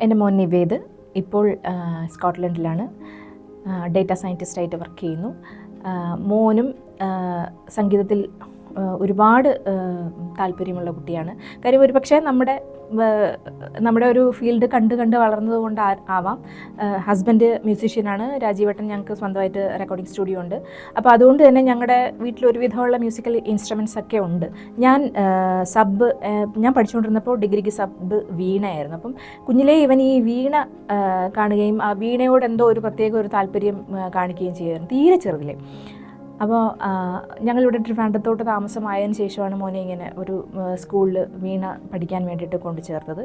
എന്റെ മോൻ നിവേദ് ഇപ്പോൾ സ്കോട്ട്ലൻഡിലാണ് ഡേറ്റ സയന്റിസ്റ്റായിട്ട് വർക്ക് ചെയ്യുന്നു. മോനും സംഗീതത്തിൽ ഒരുപാട് താല്പര്യമുള്ള കുട്ടിയാണ്. കാര്യം ഒരു പക്ഷേ നമ്മുടെ നമ്മുടെ ഒരു ഫീൽഡ് കണ്ട് കണ്ട് വളർന്നത് കൊണ്ട് ആ- ആവാം. ഹസ്ബൻഡ് മ്യൂസീഷ്യനാണ്. രാജീവേട്ടൻ ഞങ്ങൾക്ക് സ്വന്തമായിട്ട് റെക്കോർഡിംഗ് സ്റ്റുഡിയോ ഉണ്ട്. അപ്പോൾ അതുകൊണ്ട് തന്നെ ഞങ്ങളുടെ വീട്ടിൽ ഒരുവിധമുള്ള മ്യൂസിക്കൽ ഇൻസ്ട്രുമെന്റ്സ് ഒക്കെ ഉണ്ട്. ഞാൻ സബ് ഞാൻ പഠിച്ചുകൊണ്ടിരുന്നപ്പോൾ ഡിഗ്രിക്ക് സബ് വീണയായിരുന്നു. അപ്പം കുഞ്ഞിലേ ഇവൻ ഈ വീണ കാണുകയും ആ വീണയോട് എന്തോ ഒരു പ്രത്യേക ഒരു താല്പര്യം കാണിക്കുകയും ചെയ്യുമായിരുന്നു. തീരെ ചെറുതിലേ. അപ്പോൾ ഞങ്ങളിവിടെ ട്രിവാൻഡ്രത്തോട്ട് താമസമായതിനു ശേഷമാണ് മോനെ ഇങ്ങനെ ഒരു സ്കൂളിൽ വീണ പഠിക്കാൻ വേണ്ടിയിട്ട് കൊണ്ടു ചേർത്തത്.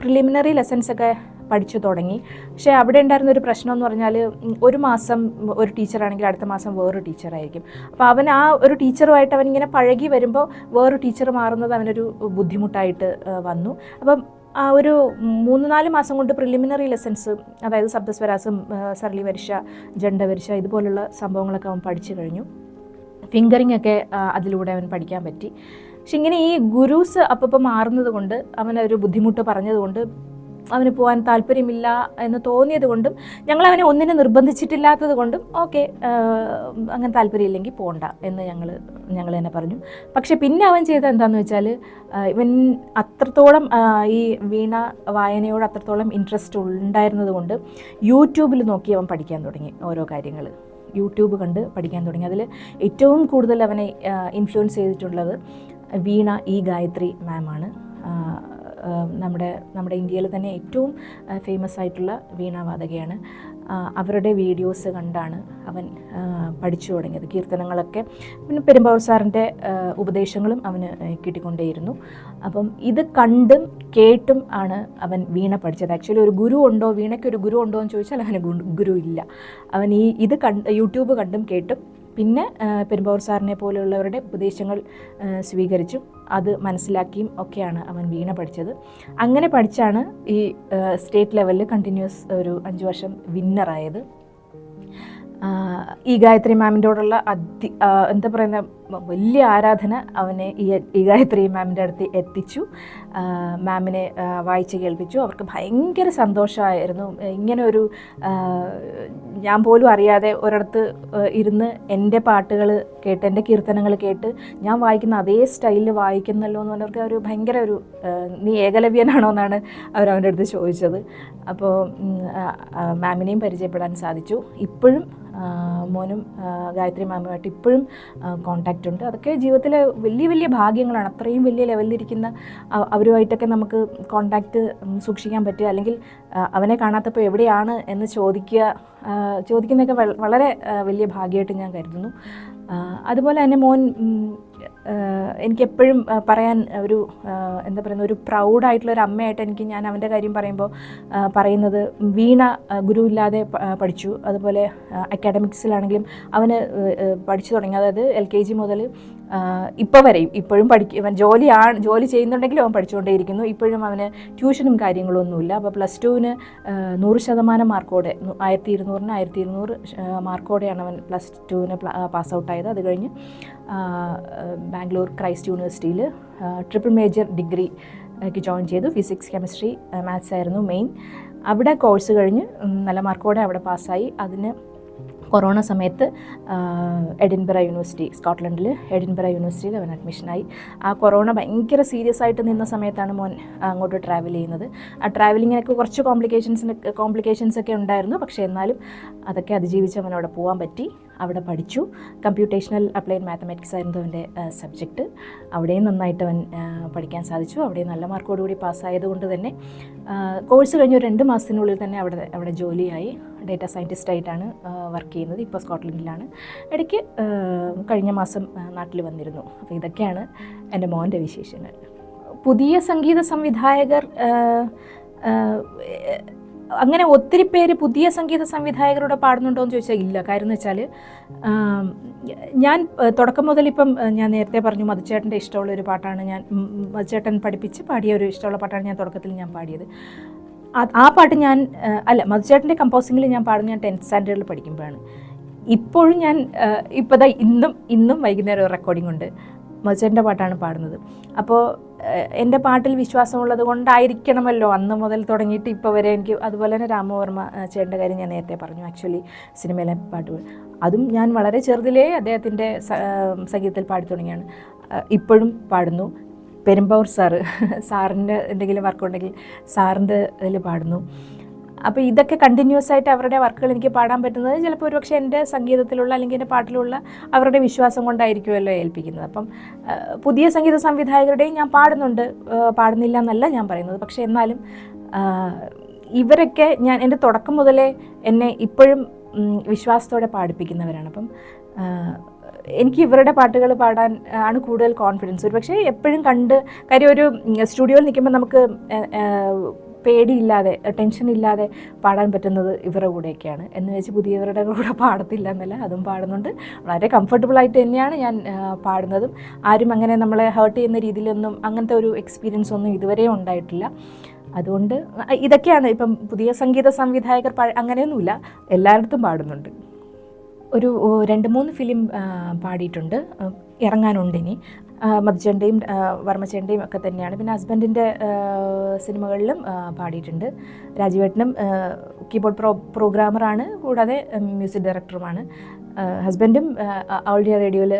പ്രിലിമിനറി ലെസൺസൊക്കെ പഠിച്ചു തുടങ്ങി. പക്ഷേ അവിടെ ഉണ്ടായിരുന്ന ഒരു പ്രശ്നം എന്ന് പറഞ്ഞാൽ ഒരു മാസം ഒരു ടീച്ചറാണെങ്കിൽ അടുത്ത മാസം വേറൊരു ടീച്ചറായിരിക്കും അപ്പോൾ അവൻ ആ ഒരു ടീച്ചറുമായിട്ട് അവൻ ഇങ്ങനെ പഴകി വരുമ്പോൾ വേറൊരു ടീച്ചർ മാറുന്നത് അവനൊരു ബുദ്ധിമുട്ടായിട്ട് വന്നു. അപ്പം ഒരു മൂന്ന് നാല് മാസം കൊണ്ട് പ്രിലിമിനറി ലെസൻസ് അതായത് ശബ്ദസ്വരാസം സർലി വരിശ ജണ്ട വരിശ ഇതുപോലുള്ള സംഭവങ്ങളൊക്കെ അവൻ പഠിച്ചു കഴിഞ്ഞു. ഫിംഗറിംഗ് ഒക്കെ അതിലൂടെ അവൻ പഠിക്കാൻ പറ്റി. പക്ഷെ ഇങ്ങനെ ഈ ഗുരൂസ് അപ്പം മാറുന്നത് കൊണ്ട് അവനൊരു ബുദ്ധിമുട്ട് പറഞ്ഞതുകൊണ്ട് അവന് പോകാൻ താല്പര്യമില്ല എന്ന് തോന്നിയത് കൊണ്ടും ഞങ്ങൾ അവനെ ഒന്നിനെ നിർബന്ധിച്ചിട്ടില്ലാത്തത് കൊണ്ടും ഓക്കെ അങ്ങനെ താല്പര്യമില്ലെങ്കിൽ പോകണ്ട എന്ന് ഞങ്ങൾ ഞങ്ങൾ തന്നെ പറഞ്ഞു. പക്ഷെ പിന്നെ അവൻ ചെയ്ത എന്താണെന്ന് വെച്ചാൽ ഇവൻ അത്രത്തോളം ഈ വീണ വായനയോട് അത്രത്തോളം ഇൻട്രസ്റ്റ് ഉണ്ടായിരുന്നത് കൊണ്ട് യൂട്യൂബിൽ നോക്കി അവൻ പഠിക്കാൻ തുടങ്ങി ഓരോ കാര്യങ്ങൾ. യൂട്യൂബ് കണ്ട് പഠിക്കാൻ തുടങ്ങി. അതിൽ ഏറ്റവും കൂടുതൽ അവനെ ഇൻഫ്ലുവൻസ് ചെയ്തിട്ടുള്ളത് വീണ ഈ ഗായത്രി മാമാണ് നമ്മുടെ നമ്മുടെ ഇന്ത്യയിൽ തന്നെ ഏറ്റവും ഫേമസ് ആയിട്ടുള്ള വീണാവാദകയാണ് അവരുടെ വീഡിയോസ് കണ്ടാണ് അവൻ പഠിച്ചു തുടങ്ങിയത്. കീർത്തനങ്ങളൊക്കെ പിന്നെ പെരുമ്പാവൂർ സാറിന്റെ ഉപദേശങ്ങളും അവന് കിട്ടിക്കൊണ്ടേയിരുന്നു. അപ്പം ഇത് കണ്ടും കേട്ടും ആണ് അവൻ വീണ പഠിച്ചത്. ആക്ച്വലി ഒരു ഗുരു ഉണ്ടോ? വീണയ്ക്ക് ഒരു ഗുരു ഉണ്ടോ എന്ന് ചോദിച്ചാൽ അവന് ഗുരു ഇല്ല. അവൻ ഈ ഇത് കണ്ട് യൂട്യൂബ് കണ്ടും കേട്ടും പിന്നെ പെരുമ്പാവൂർ സാറിനെ പോലെയുള്ളവരുടെ ഉപദേശങ്ങൾ സ്വീകരിച്ചും അത് മനസ്സിലാക്കിയും ഒക്കെയാണ് അവൻ വീണ പഠിച്ചത്. അങ്ങനെ പഠിച്ചാണ് ഈ സ്റ്റേറ്റ് ലെവലിൽ കണ്ടിന്യൂസ് ഒരു അഞ്ച് വർഷം വിന്നറായത്. ഈ ഗായത്രി മാമിന്റെയോടുള്ള അതി ആ, എന്താ പറയുന്ന വലിയ ആരാധന അവനെ ഈ ഈ ഗായത്രി മാമിന്റെ അടുത്ത് എത്തിച്ചു. മാമിനെ വായിച്ച് കേൾപ്പിച്ചു. അവർക്ക് ഭയങ്കര സന്തോഷമായിരുന്നു. ഇങ്ങനെ ഒരു ഞാൻ പോലും അറിയാതെ ഒരിടത്ത് ഇരുന്ന് എന്റെ പാട്ടുകൾ കേട്ട് എന്റെ കീർത്തനങ്ങൾ കേട്ട് ഞാൻ വായിക്കുന്ന അതേ സ്റ്റൈലിൽ വായിക്കുന്നല്ലോ എന്ന് പറഞ്ഞവർക്ക് ഒരു ഭയങ്കര ഒരു നീ ഏകലവ്യനാണോ എന്നാണ് അവർ അടുത്ത് ചോദിച്ചത്. അപ്പോൾ മാമിനെയും പരിചയപ്പെടാൻ സാധിച്ചു. ഇപ്പോഴും മോനും ഗായത്രി മാമുമായിട്ട് ഇപ്പോഴും കോണ്ടാക്റ്റ് ഉണ്ട് അതൊക്കെ ജീവിതത്തിലെ വലിയ വലിയ ഭാഗ്യങ്ങളാണ്. അത്രയും വലിയ ലെവലിലിരിക്കുന്ന അവരുമായിട്ടൊക്കെ നമുക്ക് കോണ്ടാക്റ്റ് സൂക്ഷിക്കാൻ പറ്റുക. അല്ലെങ്കിൽ അവനെ കാണാത്തപ്പോൾ എവിടെയാണ് എന്ന് ചോദിക്കുക ചോദിക്കുന്നതൊക്കെ വളരെ വലിയ ഭാഗ്യമായിട്ട് ഞാൻ കരുതുന്നു. അതുപോലെ തന്നെ മോൻ എനിക്കെപ്പോഴും പറയാൻ ഒരു എന്താ പറയുന്ന ഒരു പ്രൗഡായിട്ടുള്ള ഒരു അമ്മയായിട്ട് എനിക്ക് ഞാൻ അവന്റെ കാര്യം പറയുമ്പോൾ പറയുന്നത് വീണ ഗുരു ഇല്ലാതെ പഠിച്ചു. അതുപോലെ അക്കാഡമിക്സിലാണെങ്കിലും അവന് പഠിച്ചു തുടങ്ങി. അതായത് എൽ കെ ജി മുതൽ ഇപ്പോൾ വരെയും ഇപ്പോഴും പഠിക്കും ഇവൻ ജോലിയാണ് ജോലി ചെയ്യുന്നുണ്ടെങ്കിലും അവൻ പഠിച്ചുകൊണ്ടേയിരിക്കുന്നു. ഇപ്പോഴും അവന് ട്യൂഷനും കാര്യങ്ങളൊന്നുമില്ല. അപ്പോൾ പ്ലസ് ടുവിന് നൂറ് ശതമാനം മാർക്കോടെ ആയിരത്തി ഇരുന്നൂറിന് ആയിരത്തി ഇരുന്നൂറ് മാർക്കോടെയാണ് അവൻ പ്ലസ് ടുവിന് പാസ് ഔട്ടായത്. അത് കഴിഞ്ഞ് ബാംഗ്ലൂർ ക്രൈസ്റ്റ് യൂണിവേഴ്സിറ്റിയിൽ ട്രിപ്പിൾ മേജർ ഡിഗ്രി ക്ക് ജോയിൻ ചെയ്തു. ഫിസിക്സ് കെമിസ്ട്രി മാത്സ് ആയിരുന്നു മെയിൻ. അവിടെ കോഴ്സ് കഴിഞ്ഞ് നല്ല മാർക്കോടെ അവിടെ പാസ്സായി. അതിന് കൊറോണ സമയത്ത് എഡിൻബറ യൂണിവേഴ്സിറ്റി സ്കോട്ട്ലൻഡിൽ എഡിൻബറ യൂണിവേഴ്സിറ്റിയിൽ അവൻ അഡ്മിഷനായി ആ കൊറോണ ഭയങ്കര സീരിയസ് ആയിട്ട് നിന്ന സമയത്താണ് മോൻ അങ്ങോട്ട് ട്രാവൽ ചെയ്യുന്നത്. ആ ട്രാവലിങ്ങിനൊക്കെ കുറച്ച് കോംപ്ലിക്കേഷൻസിന് കോംപ്ലിക്കേഷൻസ് ഒക്കെ ഉണ്ടായിരുന്നു. പക്ഷേ എന്നാലും അതൊക്കെ അതിജീവിച്ച് അവൻ അവിടെ പോകാൻ പറ്റി. അവിടെ പഠിച്ചു. കമ്പ്യൂട്ടേഷണൽ അപ്ലൈഡ് മാത്തമാറ്റിക്സ് ആയിരുന്നു അവന്റെ സബ്ജക്റ്റ് അവിടെയും നന്നായിട്ട് അവൻ പഠിക്കാൻ സാധിച്ചു. അവിടെ നല്ല മാർക്കോടുകൂടി പാസ്സായതുകൊണ്ട് തന്നെ കോഴ്സ് കഴിഞ്ഞ് രണ്ട് മാസത്തിനുള്ളിൽ തന്നെ അവിടെ അവിടെ ജോലിയായി. ഡേറ്റ സയന്റിസ്റ്റായിട്ടാണ് വർക്ക് ചെയ്യുന്നത്. ഇപ്പോൾ സ്കോട്ട്ലൻഡിലാണ്. ഇടയ്ക്ക് കഴിഞ്ഞ മാസം നാട്ടിൽ വന്നിരുന്നു. അപ്പോൾ ഇതൊക്കെയാണ് എന്റെ മോന്റെ വിശേഷങ്ങൾ. പുതിയ സംഗീത സംവിധായകർ അങ്ങനെ ഒത്തിരി പേര് പുതിയ സംഗീത സംവിധായകരോട് പാടുന്നുണ്ടോ എന്ന് ചോദിച്ചാൽ ഇല്ല. കാര്യം എന്ന് വെച്ചാൽ ഞാൻ തുടക്കം മുതൽ ഇപ്പം ഞാൻ നേരത്തെ പറഞ്ഞു മധുചേട്ടന്റെ ഇഷ്ടമുള്ള ഒരു പാട്ടാണ് ഞാൻ മധുചേട്ടൻ പഠിപ്പിച്ച് പാടിയ ഒരു ഇഷ്ടമുള്ള പാട്ടാണ് ഞാൻ തുടക്കത്തിൽ ഞാൻ പാടിയത്. ആ- പാട്ട് ഞാൻ അല്ല മധുചേട്ടന്റെ കമ്പോസിങ്ങിൽ ഞാൻ പാടുന്നത് ഞാൻ ടെൻത്ത് സ്റ്റാൻഡേർഡിൽ പഠിക്കുമ്പോഴാണ്. ഇപ്പോഴും ഞാൻ ഇപ്പോൾ ഇന്നും ഇന്നും വൈകുന്നേരം ഒരു റെക്കോർഡിംഗ് ഉണ്ട്. മധുചേട്ടന്റെ പാട്ടാണ് പാടുന്നത്. അപ്പോൾ എന്റെ പാട്ടിൽ വിശ്വാസമുള്ളത് കൊണ്ടായിരിക്കണമല്ലോ. അന്ന് മുതൽ തുടങ്ങിയിട്ട് ഇപ്പോൾ വരെ എനിക്ക് അതുപോലെ തന്നെ രാമവർമ്മ ചേട്ടന്റെ കാര്യം ഞാൻ നേരത്തെ പറഞ്ഞു. ആക്ച്വലി സിനിമയിലെ പാട്ടുകൾ. അതും ഞാൻ വളരെ ചെറുതിലേ അദ്ദേഹത്തിന്റെ സംഗീതത്തിൽ പാടി തുടങ്ങിയാണ്. ഇപ്പോഴും പാടുന്നു. പെരുമ്പാവൂർ സാറ് സാറിന്റെ എന്തെങ്കിലും വർക്ക് ഉണ്ടെങ്കിൽ സാറിന്റെ ഇതിൽ പാടുന്നു. അപ്പോൾ ഇതൊക്കെ കണ്ടിന്യൂസ് ആയിട്ട് അവരുടെ വർക്കുകൾ എനിക്ക് പാടാൻ പറ്റുന്നത് ചിലപ്പോൾ ഒരുപക്ഷെ എന്റെ സംഗീതത്തിലുള്ള അല്ലെങ്കിൽ എന്റെ പാട്ടിലുള്ള അവരുടെ വിശ്വാസം കൊണ്ടായിരിക്കുമല്ലോ ഏൽപ്പിക്കുന്നത്. അപ്പം പുതിയ സംഗീത സംവിധായകരുടെയും ഞാൻ പാടുന്നുണ്ട്. പാടുന്നില്ല എന്നല്ല ഞാൻ പറയുന്നത്. പക്ഷേ എന്നാലും ഇവരൊക്കെ ഞാൻ എന്റെ തുടക്കം മുതലേ എന്നെ ഇപ്പോഴും വിശ്വാസത്തോടെ പാടിപ്പിക്കുന്നവരാണ്. അപ്പം എനിക്ക് ഇവരുടെ പാട്ടുകൾ പാടാൻ ആണ് കൂടുതൽ കോൺഫിഡൻസ് ഒരു പക്ഷേ എപ്പോഴും കണ്ട് കാര്യം ഒരു സ്റ്റുഡിയോയിൽ നിൽക്കുമ്പോൾ നമുക്ക് പേടിയില്ലാതെ ടെൻഷൻ ഇല്ലാതെ പാടാൻ പറ്റുന്നത് ഇവരുടെ കൂടെയൊക്കെയാണ്. എന്ന് വെച്ച് പുതിയവരുടെ കൂടെ പാടത്തില്ല എന്നല്ല അതും പാടുന്നുണ്ട്. വളരെ കംഫർട്ടബിളായിട്ട് തന്നെയാണ് ഞാൻ പാടുന്നതും. ആരും അങ്ങനെ നമ്മളെ ഹേർട്ട് ചെയ്യുന്ന രീതിയിലൊന്നും അങ്ങനത്തെ ഒരു എക്സ്പീരിയൻസ് ഒന്നും ഇതുവരെ ഉണ്ടായിട്ടില്ല. അതുകൊണ്ട് ഇതൊക്കെയാണ് ഇപ്പം പുതിയ സംഗീത സംവിധായകർ അങ്ങനെയൊന്നുമില്ല. എല്ലായിടത്തും പാടുന്നുണ്ട്. ഒരു രണ്ട് മൂന്ന് ഫിലിം പാടിയിട്ടുണ്ട്. ഇറങ്ങാനുണ്ട് ഇനി മധുചേണ്ടയും വർമ്മചേണ്ടയും ഒക്കെ തന്നെയാണ്. പിന്നെ ഹസ്ബൻഡിന്റെ സിനിമകളിലും പാടിയിട്ടുണ്ട്. രാജീവേട്ടനും കീബോർഡ് പ്രോ പ്രോഗ്രാമറാണ്. കൂടാതെ മ്യൂസിക് ഡയറക്ടറുമാണ്. ഹസ്ബൻഡും ഓൾ ഇന്ത്യ റേഡിയോയിൽ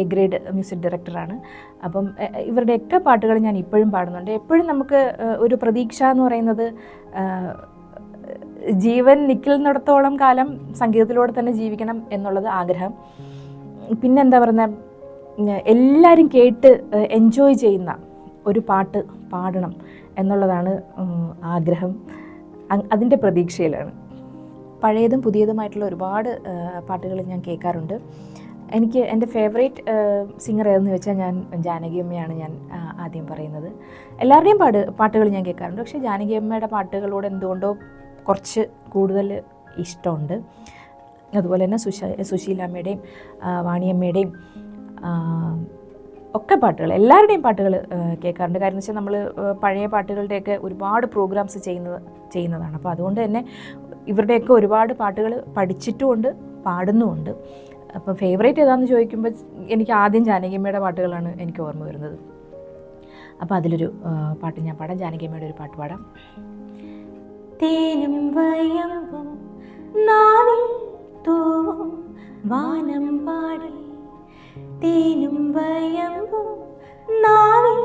എ ഗ്രേഡ് മ്യൂസിക് ഡയറക്ടറാണ്. അപ്പം ഇവരുടെയൊക്കെ പാട്ടുകൾ ഞാൻ ഇപ്പോഴും പാടുന്നുണ്ട്. എപ്പോഴും നമുക്ക് ഒരു പ്രതീക്ഷ എന്ന് പറയുന്നത് ജീവൻ നിൽക്കുന്നിടത്തോളം കാലം സംഗീതത്തിലൂടെ തന്നെ ജീവിക്കണം എന്നുള്ളത് ആഗ്രഹം. പിന്നെ എന്താ പറയുന്നത് എല്ലാവരും കേട്ട് എൻജോയ് ചെയ്യുന്ന ഒരു പാട്ട് പാടണം എന്നുള്ളതാണ് ആഗ്രഹം. അതിന്റെ പ്രതീക്ഷയിലാണ്. പഴയതും പുതിയതുമായിട്ടുള്ള ഒരുപാട് പാട്ടുകൾ ഞാൻ കേൾക്കാറുണ്ട്. എനിക്ക് എന്റെ ഫേവറേറ്റ് സിംഗർ ഏതെന്ന് വെച്ചാൽ ഞാൻ ജാനകിയമ്മയാണ് ഞാൻ ആദ്യം പറയുന്നത്. എല്ലാവരുടെയും പാട് പാട്ടുകൾ ഞാൻ കേൾക്കാറുണ്ട്. പക്ഷേ ജാനകിയമ്മയുടെ പാട്ടുകളോട് എന്തുകൊണ്ടോ കുറച്ച് കൂടുതൽ ഇഷ്ടമുണ്ട്. അതുപോലെ തന്നെ സുശ സുശീലാമ്മയുടെയും വാണിയമ്മയുടെയും ഒക്കെ പാട്ടുകൾ എല്ലാവരുടെയും പാട്ടുകൾ കേൾക്കാറുണ്ട്. കാരണം വെച്ചാൽ നമ്മൾ പഴയ പാട്ടുകളുടെയൊക്കെ ഒരുപാട് പ്രോഗ്രാംസ് ചെയ്യുന്നത് ചെയ്യുന്നതാണ്. അപ്പോൾ അതുകൊണ്ട് തന്നെ ഇവരുടെയൊക്കെ ഒരുപാട് പാട്ടുകൾ പഠിച്ചിട്ടുമുണ്ട് പാടുന്നുമുണ്ട്. അപ്പം ഫേവറേറ്റ് ഏതാണെന്ന് ചോദിക്കുമ്പോൾ എനിക്ക് ആദ്യം ജാനകിയമ്മയുടെ പാട്ടുകളാണ് എനിക്ക് ഓർമ്മ വരുന്നത്. അപ്പോൾ അതിലൊരു പാട്ട് ഞാൻ പാടാം. ജാനകിയമ്മയുടെ ഒരു പാട്ട് പാടാം. തേനും വയമ്പും നാവിൽ തൂവും വാനം പാടി. തേനും വയമ്പും നാവിൽ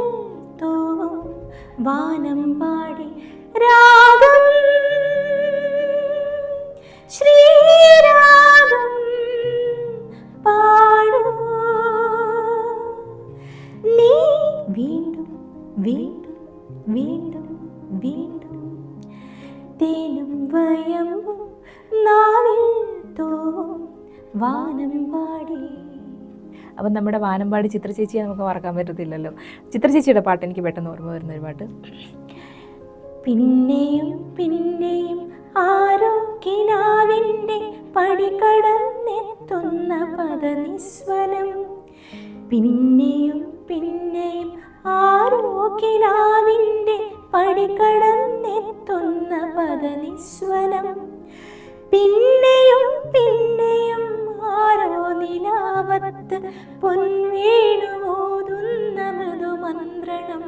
തൂവും വാനം പാടി. രാഗം ശ്രീരാഗം അപ്പം നമ്മുടെ വാനമ്പാടി ചിത്ര ചേച്ചിയെ നമുക്ക് മറക്കാൻ പറ്റത്തില്ലല്ലോ. ചിത്രചേച്ചിയുടെ പാട്ട് എനിക്ക് പെട്ടെന്ന് ഓർമ്മ വരുന്ന ഒരു പാട്ട്. പിന്നെയും പിന്നെയും ആരോഗ്യനാവിന്റെ പടി കടന്നെത്തുന്ന പദനിസ്വനം. പിന്നെയും പിന്നെയും ആരോഗ്യനാവിന്റെ പടി കടന്നെത്തുന്ന പദനിസ്വനം. പിന്നെയും പിന്നെയും ആരോ നിലാവത്ത് പൊൻവീണുമോതുന്ന മൃദുമന്ത്രണം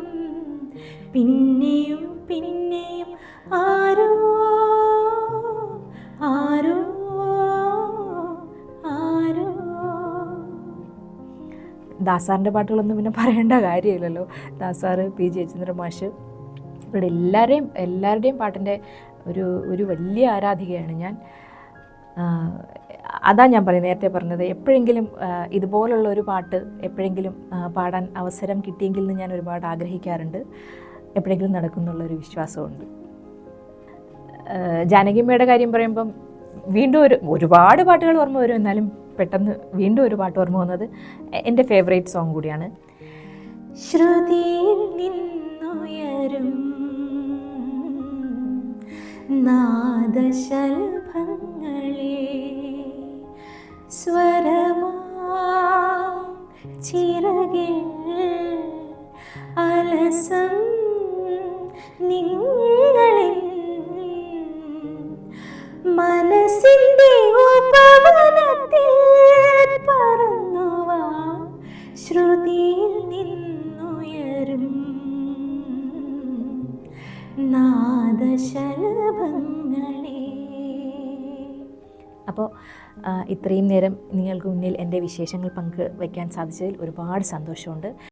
പിന്നെയും പിന്നെയും ആരോ ആരോ ആരോ. ദാസാറിന്റെ പാട്ടുകളൊന്നും പിന്നെ പറയേണ്ട കാര്യമില്ലല്ലോ. ദാസാറ് പി. ജി. യചന്ദ്ര മാഷ് ഇവിടെ എല്ലാവരെയും എല്ലാവരുടെയും പാട്ടിന്റെ ഒരു ഒരു വലിയ ആരാധികയാണ് ഞാൻ. അതാ ഞാൻ പറയുന്നത് നേരത്തെ പറഞ്ഞത്. എപ്പോഴെങ്കിലും ഇതുപോലുള്ള ഒരു പാട്ട് എപ്പോഴെങ്കിലും പാടാൻ അവസരം കിട്ടിയെങ്കിൽ എന്ന് ഞാൻ ഒരുപാട് ആഗ്രഹിക്കാറുണ്ട്. എപ്പോഴെങ്കിലും നടക്കുന്നുള്ളൊരു വിശ്വാസമുണ്ട്. ജാനകിമ്മയുടെ കാര്യം പറയുമ്പം വീണ്ടും ഒരു ഒരുപാട് പാട്ടുകൾ ഓർമ്മ വരും. എന്നാലും പെട്ടെന്ന് വീണ്ടും ഒരു പാട്ട് ഓർമ്മ വന്നത് എന്റെ ഫേവറേറ്റ് സോങ് കൂടിയാണ്. ശ്രുതിയിൽ നാദശലഭങ്ങളെ അലസം നിങ്ങളിൽ ഉപവനത്തിൽ അപ്പോൾ ഇത്രയും നേരം നിങ്ങൾക്ക് മുന്നിൽ എന്റെ വിശേഷങ്ങൾ പങ്ക് വയ്ക്കാൻ സാധിച്ചതിൽ ഒരുപാട് സന്തോഷമുണ്ട്.